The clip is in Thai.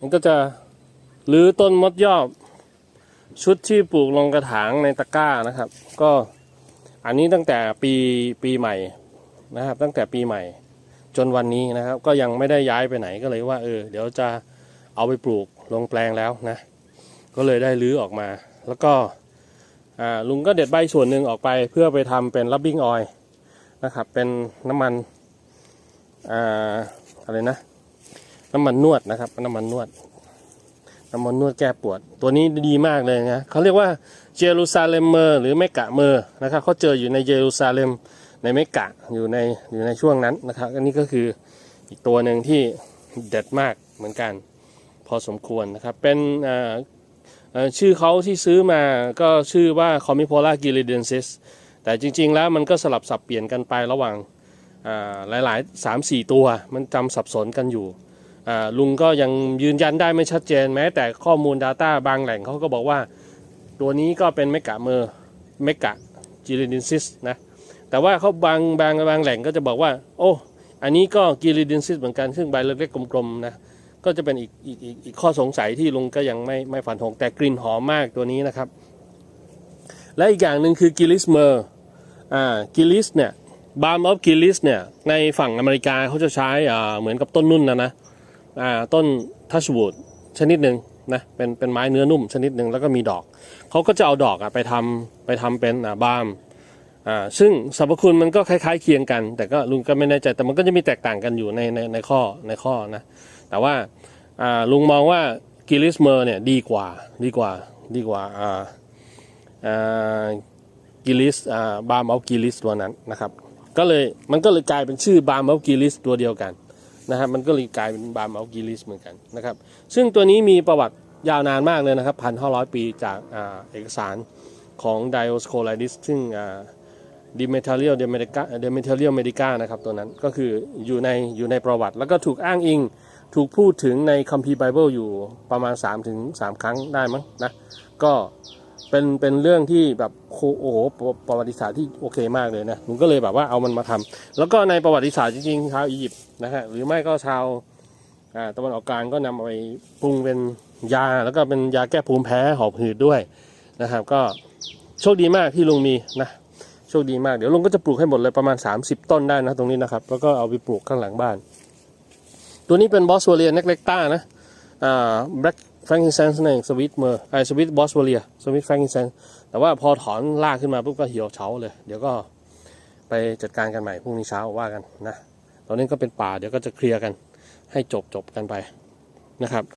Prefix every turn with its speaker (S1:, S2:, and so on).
S1: มันก็จะรื้อต้นมดยอบ ชุดที่ปลูกลงกระถางในตะกร้านะครับ ก็อันนี้ตั้งแต่ปีปีใหม่นะครับ ตั้งแต่ปีใหม่ จนวันนี้นะครับ ก็ยังไม่ได้ย้ายไปไหนก็เลยว่าเออเดี๋ยวจะเอาไปปลูกลงแปลงแล้วนะ ก็เลยได้รื้อออกมา แล้วก็ลุงก็เด็ดใบส่วนหนึ่งออกไปเพื่อไปทำเป็นรับบิ้งออยนะครับ เป็นน้ำมันออะไรนะ น้ำมันนวดนะครับ น้ำมันนวด น้ำมันนวดแก้ปวด ตัวนี้ดีมากเลยนะเขาเรียกว่าเยรูซาเล็มเมอร์หรือเมกะเมอร์นะครับเขาเจออยู่ในเยรูซาเล็มในเมกะอยู่ในอยู่ในช่วงนั้นนะครับ อันนี้ก็คืออีกตัวหนึ่งที่เด็ดมากเหมือนกัน พอสมควรนะครับ เป็นชื่อเขาที่ซื้อมาก็ชื่อว่า c o m i p o l a g i l i d e n s i s แต่จริง ๆ แล้วมันก็สลับสับเปลี่ยนกันไประหว่างอ่าหลายๆ 3-4 ตัว มันจำสับสนกันอยู่ ลุงก็ยังยืนยันได้ไม่ชัดเจนแม้ แต่ข้อมูล Data บางแหล่งเขาก็บอกว่า ตัวนี้ก็เป็นเมกะเมอร์เมกะจิลิดินซิสนะแต่ว่าเขาบางบางบางแหล่งก็จะบอกว่า โอ้อันนี้ก็กิลิดินซิสเหมือนกันซึ่งใบเล็กๆกลมๆนะก็จะเป็นอีกอีกอีกอีกข้อสงสัยที่ลุงก็ยังไม่ไม่ฝันธงแต่กลิ่นหอมมากตัวนี้นะครับ และอีกอย่างหนึ่งคือกิลิสเมอร์อ่ากิลิสเนี่ยบาร์มออฟกิลิสเนี่ยในฝั่งอเมริกาเขาจะใช้อ่าเหมือนกับต้นนุ่นนะนะ ต้นทัชวูดชนิดหนึ่งนะเป็นเป็นไม้เนื้อนุ่มชนิดหนึ่งแล้วก็มีดอกเขาก็จะเอาดอกอะไปทำไปทำเป็นอ่าบามอ่าซึ่งสรรพคุณมันก็คล้ายๆเคียงกัน แต่ก็ลุงก็ไม่แน่ใจแต่มันก็จะมีแตกต่างกันอยู่ในในในข้อในข้อนะแต่ว่าอ่าลุงมองว่ากิลิสเมอร์เนี่ยดีกว่าดีกว่าดีกว่าอ่าอ่ากิลิสอ่าบามเอากิลิสตัวนั้นนะครับก็เลยมันก็เลยกลายเป็นชื่อบามเอากิลิสตัวเดียวกัน นะครับมันก็เลยกลายเป็นบาร์มอลกิลิสเหมือนกันนะครับ ซึ่งตัวนี้มีประวัติยาวนานมากเลยนะครับพันห้าร้อยปีจากอาเอกสารของ Dioscorides ซึ่งดิเมทัลเลียลเดเมริกาเดเมทัลเลียลเมดิกานะครับตัวนั้นก็คืออยู่ในอยู่ในประวัติ แล้วก็ถูกอ้างอิงถูกพูดถึงในคัมภีร์ไบเบิลอยู่ประมาณ3-3ถึง3ครั้งได้มั้งนะก็ เป็นเป็นเรื่องที่แบบโอ้โหประประวัติศาสตร์ที่โอเคมากเลยนะผมก็เลยแบบว่าเอามันมาทำแล้วก็ในประวัติศาสตร์จริงๆชาวอียิปต์นะฮะหรือไม่ก็ชาวตะวันออกกลางก็นำเอาไปปรุงเป็นยา แล้วก็เป็นยาแก้ภูมิแพ้หอบหืดด้วยนะครับ ก็โชคดีมากที่ลุงมีนะโชคดีมากเดี๋ยวลุงก็จะปลูกให้หมดเลยประมาณ 30 ต้นได้นะตรงนี้นะครับ แล้วก็เอาไปปลูกข้างหลังบ้าน ตัวนี้เป็นบอสวเลียเน็กเล็กต้านะอ่าแบล็ก แฟรงกินเซนส์นั่นเองสวิตเมอร์ไอสวิตบอสเวเลียสวิตแฟรงกินเซนส์แต่ว่าพอถอนลากขึ้นมาปุ๊บก็เหี่ยวเฉาเลย เดี๋ยวก็ไปจัดการกันใหม่พรุ่งนี้เช้าว่ากันนะตอนนี้ก็เป็นป่าเดี๋ยวก็จะเคลียร์กันให้จบจบกันไปนะครับ